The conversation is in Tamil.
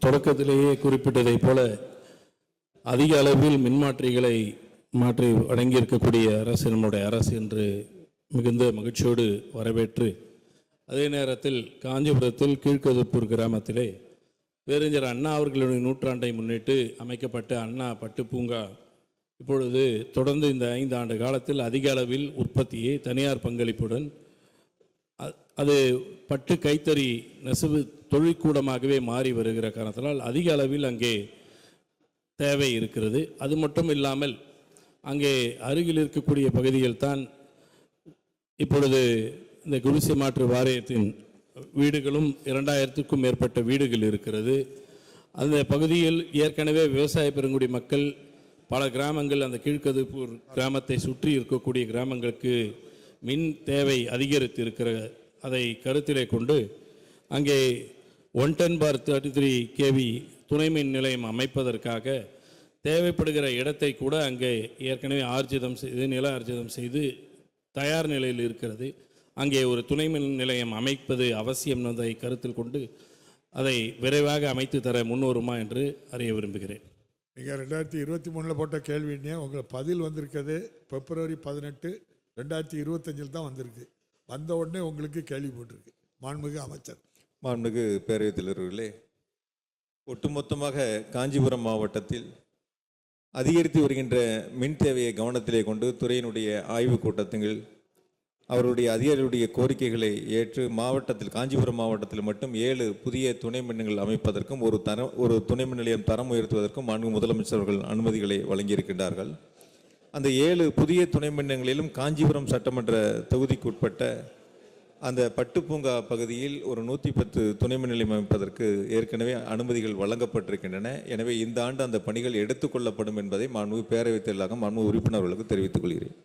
தொடக்கத்திலேயே குறிப்பிட்டதைப் போல அதிக அளவில் மின்மாற்றிகளை மாற்றி வழங்கியிருக்கக்கூடிய அரசு நம்முடைய அரசு என்று மிகுந்த மகிழ்ச்சியோடு வரவேற்று அதே நேரத்தில் காஞ்சிபுரத்தில் கீழ்கதுப்பூர் கிராமத்திலே பேரறிஞர் அண்ணா அவர்களுடைய நூற்றாண்டை முன்னிட்டு அமைக்கப்பட்ட அண்ணா பட்டு பூங்கா இப்பொழுது தொடர்ந்து இந்த ஐந்து ஆண்டு காலத்தில் அதிக அளவில் உற்பத்தியை தனியார் பங்களிப்புடன் அது பட்டு கைத்தறி நெசவு தொழிற்கூடமாகவே மாறி வருகிற காரணத்தினால் அதிக அளவில் அங்கே தேவை இருக்கிறது. அது மட்டும் இல்லாமல் அங்கே அருகில் இருக்கக்கூடிய பகுதியில் தான் இப்பொழுது இந்த குடிசை மாற்று வாரியத்தின் வீடுகளும் இரண்டாயிரத்துக்கும் மேற்பட்ட வீடுகள் இருக்கிறது. அந்த பகுதியில் ஏற்கனவே விவசாய பெருங்குடி மக்கள் பல கிராமங்கள் அந்த கீழ்கதிர்பூர் கிராமத்தை சுற்றி இருக்கக்கூடிய கிராமங்களுக்கு மின் தேவை அதிகரித்து இருக்கிற அதை கருத்திலே கொண்டு அங்கே one ten by thirty three KV துணை மின் நிலையம் அமைப்பதற்காக தேவைப்படுகிற இடத்தை கூட அங்கே ஏற்கனவே ஆர்ஜிதம் செய்து நில ஆர்ஜிதம் செய்து தயார் நிலையில் இருக்கிறது. அங்கே ஒரு துணை மின் நிலையம் அமைப்பது அவசியம் என்பதை கருத்தில் கொண்டு அதை விரைவாக அமைத்து தர முன்வருமா என்று அறிய விரும்புகிறேன். நீங்கள் ரெண்டாயிரத்தி இருபத்தி மூணில் போட்ட கேள்வின்னே உங்களுக்கு பதில் வந்திருக்கிறது பிப்ரவரி பதினெட்டு ரெண்டாயிரத்தி இருபத்தஞ்சில் தான் வந்திருக்கு. வந்த உடனே உங்களுக்கு கேள்வி போட்டிருக்கு. மாண்புமிகு அமைச்சர். மாண்புமிகு பேரவைத் தலைவர்களே ஒட்டுமொத்தமாக காஞ்சிபுரம் மாவட்டத்தில் அதிகரித்து வருகின்ற மின் தேவையை கவனத்திலே கொண்டு துறையினுடைய ஆய்வுக் கூட்டத்தில் அவருடைய அதிகாரிகளுடைய கோரிக்கைகளை ஏற்று மாவட்டத்தில் காஞ்சிபுரம் மாவட்டத்தில் மட்டும் ஏழு புதிய துணை மின்கள் அமைப்பதற்கும் ஒரு தர ஒரு துணை மின் நிலையம் தரம் உயர்த்துவதற்கும் மாண்பு முதலமைச்சர்கள் அனுமதிகளை வழங்கியிருக்கின்றார்கள். அந்த ஏழு புதிய துணை மின்னங்களிலும் காஞ்சிபுரம் சட்டமன்ற தொகுதிக்குட்பட்ட அந்த பட்டுப்பூங்கா பகுதியில் ஒரு நூற்றி பத்து துணை மின் நிலையம் அமைப்பதற்கு ஏற்கனவே அனுமதிகள் வழங்கப்பட்டிருக்கின்றன. எனவே இந்த ஆண்டு அந்த பணிகள் எடுத்துக்கொள்ளப்படும் என்பதை மாண்பு பேரவைத் செயலாளர் மாண்பு உறுப்பினர்களுக்கு தெரிவித்துக் கொள்கிறேன்.